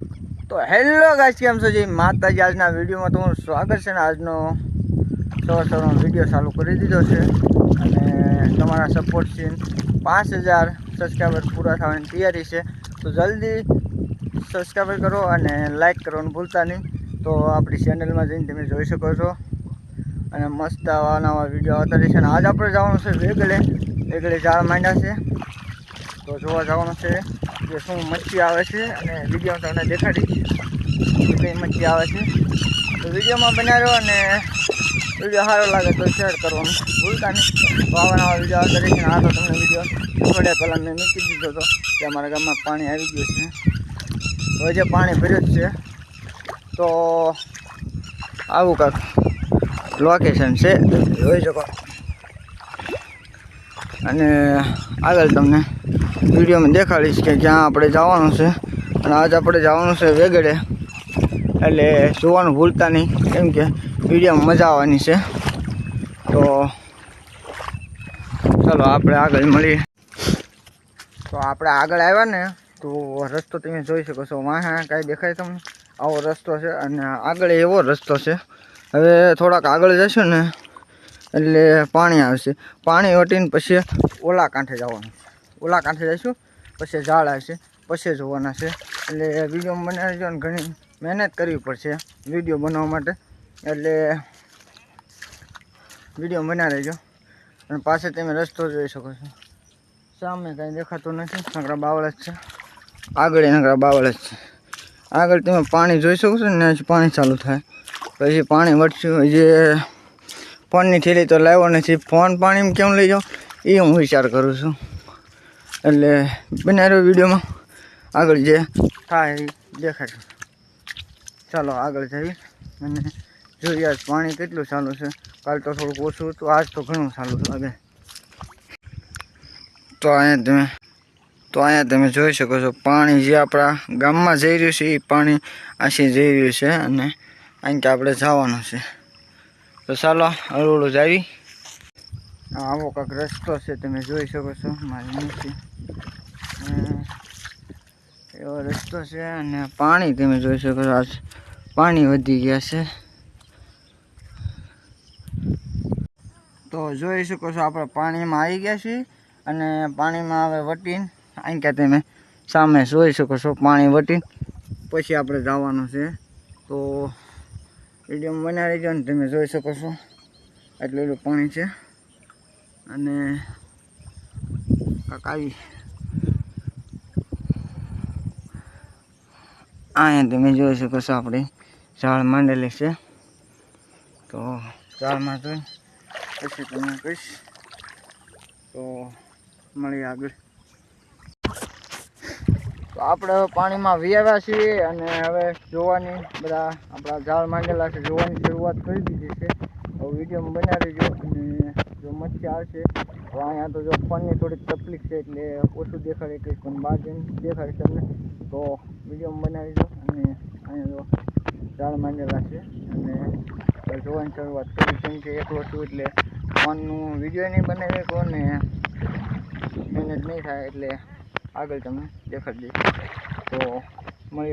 તો hello guys, કેમ છો? જે માતાજી. આજના વિડીયોમાં તમારું સ્વાગત છે ને આજનો સવાર સવારનો વીડિયો ચાલુ કરી દીધો છે. અને તમારા સપોર્ટ છે પાંચ હજાર સબસ્ક્રાઈબર પૂરા થવાની તૈયારી છે. તો જલ્દી સબસ્ક્રાઈબર કરો અને લાઈક કરવાનું ભૂલતા નહીં. તો આપણી ચેનલમાં જઈને તમે જોઈ શકો છો. અને મસ્ત આવા નવા વીડિયો આવતા રહેશે અને આજ આપણે જવાનું છે વેગળે વેગળે ઝાડ માંડ્યા છે. તો જોવા જવાનું છે. કે શું મચ્છી આવે છે અને વિડીયોમાં તમને દેખાડી કઈ મચ્છી આવે છે. તો વિડીયોમાં બનાવ્યો અને વીડિયો સારો લાગે તો શેર કરવાનું. ભૂલતા નહીં. આવા નવા વીડિયો આવતા રહેશે આ તો તમને વીડિયો થોડે પહેલાં મેં મૂકી દીધો હતો કે અમારા ગામમાં પાણી આવી ગયું છે. તો હજી પાણી ભર્યું જ છે. તો આવું કાંક લોકેશન છે. જોઈ શકો. અને આગળ તમને વિડીયોમાં દેખાડીશ કે ક્યાં આપણે જવાનું છે. અને આજ આપણે જવાનું છે વેગડે. એટલે જોવાનું ભૂલતા નહીં, કેમ કે વિડીયોમાં મજા આવવાની છે. તો ચાલો આપણે આગળ મળીએ. તો આપણે આગળ આવ્યા ને, તો રસ્તો તમે જોઈ શકો છો. વાહ કાંઈ દેખાય તમને? આવો રસ્તો છે અને આગળ એવો રસ્તો છે. હવે થોડાક આગળ જશું ને, એટલે પાણી આવશે. પાણી વટીને પછી ઓલા કાંઠે જવાનું ઓલા કાંઠે જઈશું. પછી ઝાડ આવશે પછી જોવાના છે. એટલે વીડિયો બનાવજો ને ઘણી મહેનત કરવી પડશે વીડિયો બનાવવા માટે. એટલે વીડિયો બનાવી લેજો. અને પાસે તમે રસ્તો જોઈ શકો છો. સામે કાંઈ દેખાતું નથી. નકરા બાવળ જ છે. આગળ નકરા બાવળ જ છે. આગળ તમે પાણી જોઈ શકો છો ને પાણી ચાલુ થાય. પછી પાણી વટશું જે ફોનની થેલી તો લાવ્યો નથી. ફોન પાણીમાં કેમ લઈ જાઓ? એ હું વિચાર કરું છું. એટલે બનાવ્યો વિડીયોમાં. આગળ જે થાય એ દેખાડશું ચાલો, આગળ જઈએ. અને જોઈએ આજ પાણી કેટલું ચાલુ છે. કાલ તો થોડુંક ઓછું હતું, આજ તો ઘણું ચાલુ લાગે. તો અહીંયા તમે, તો અહીંયા તમે જોઈ શકો છો, પાણી જે આપણા ગામમાં જઈ રહ્યું છે, એ પાણી આશી જઈ રહ્યું છે અને અહીં કે આપણે જવાનું છે. તો ચાલો હળવું હળવું જાવી. આવો કાંક રસ્તો છે, તમે જોઈ શકો છો. મારી નીચે એવો રસ્તો છે અને પાણી તમે જોઈ શકો છો પાણી વધી ગયા છે. તો જોઈ શકો છો આપણે પાણીમાં આવી ગયા છીએ અને પાણીમાં હવે વટીને, અહીં કે તમે સામે જોઈ શકો છો પાણી વટીને, પછી આપણે જવાનું છે. તો વીડિયો બનાવી લેજો ને તમે જોઈ શકો છો એટલું પાણી છે. અને કાંક અહીંયા તમે જોઈ શકો છો આપણી ઝાડ માંડેલી છે. તો ઝાડમાં જોઈ પછી તમે કહીશ. તો મળીએ આગળ. તો આપણે પાણીમાં વિયાવ્યા છીએ અને હવે જોવાની બધા આપણા ઝાડ માંડેલા છે, જોવાની શરૂઆત કરી દીધી છે. તો વીડિયો બનાવી જો અને જો મચ્છી આવશે, તો અહીંયા તો જો ફોનની થોડીક તકલીફ છે એટલે ઓછું દેખાડે કે પણ બહાર જઈને દેખાડે તમને. તો વીડિયો બનાવી દો અને અહીંયા જો ઝાડ માંડેલા છે અને જોવાની શરૂઆત કરી. કેમ કે એકલો છું એટલે ફોનનું વીડિયો નહીં બનાવી શકો ને મહેનત નહીં થાય એટલે આગળ તમે દેખાડી દઈશ. તો મળીએ.